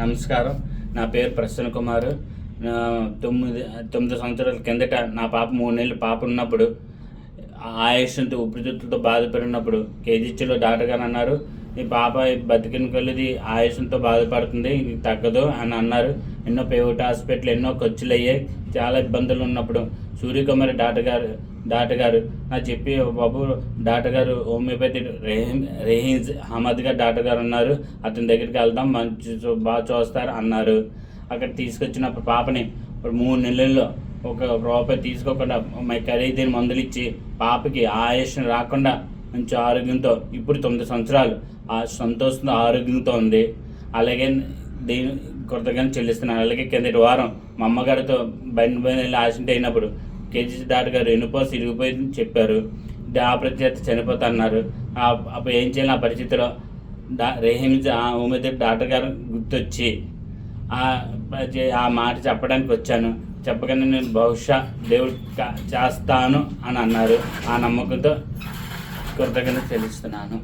నమస్కారం. నా పేరు ప్రసన్న కుమార్. తొమ్మిది తొమ్మిది సంవత్సరాల కిందట నా పాప మూడు నెలలు పాప ఉన్నప్పుడు ఆయుష్తో ఉపరితిత్తులతో బాధపడినప్పుడు కేజీచ్లో డాక్టర్ గారు అన్నారు ఈ పాప బతికిన కొలిది ఆయుషంతో బాధపడుతుంది ఇది తగ్గదు అని అన్నారు. ఎన్నో ప్రైవేట్ హాస్పిటల్ ఎన్నో ఖర్చులు అయ్యాయి చాలా ఇబ్బందులు ఉన్నప్పుడు సూర్యకుమారి డాక్టర్ గారు డాక్టర్ గారు నాకు చెప్పి బాబు డాక్టర్ గారు హోమియోపతి రెహీం రెహీజ్ అహ్మద్ గారు డాక్టర్ గారు ఉన్నారు. అతని దగ్గరికి వెళ్దాం మంచి చూ- బాగా చూస్తారు అన్నారు. అక్కడ తీసుకొచ్చినప్పుడు పాపని ఇప్పుడు మూడు నెలల్లో ఒక రూపాయి తీసుకోకుండా మా ఖరీదైన మందులు ఇచ్చి పాపకి ఆయుష్ రాకుండా మంచి ఆరోగ్యంతో ఇప్పుడు తొమ్మిది సంవత్సరాలు ఆ సంతోషంతో ఆరోగ్యంతో ఉంది. అలాగే దీని కృతజ్ఞత చెల్లిస్తున్నాను. అలాగే కిందటి వారం మా అమ్మగారితో బండి పైన వెళ్ళి యాక్సిడెంట్ అయినప్పుడు కేజీ డాక్టర్ గారు ఎనుపోసి ఇరిగిపోయిందని చెప్పారు. ఆ ఆపరేషన్ చనిపోతా అన్నారు అప్పుడు ఏం చేయాలి ఆ పరిస్థితిలో? డా రెహీమ్ ఉమేద్ డాక్టర్ గారు గుర్తొచ్చి ఆ మాట చెప్పడానికి వచ్చాను. చెప్పగానే నేను బహుశా దేవుడు చేస్తాను అని అన్నారు. ఆ నమ్మకంతో కృతజ్ఞత చెల్లిస్తున్నాను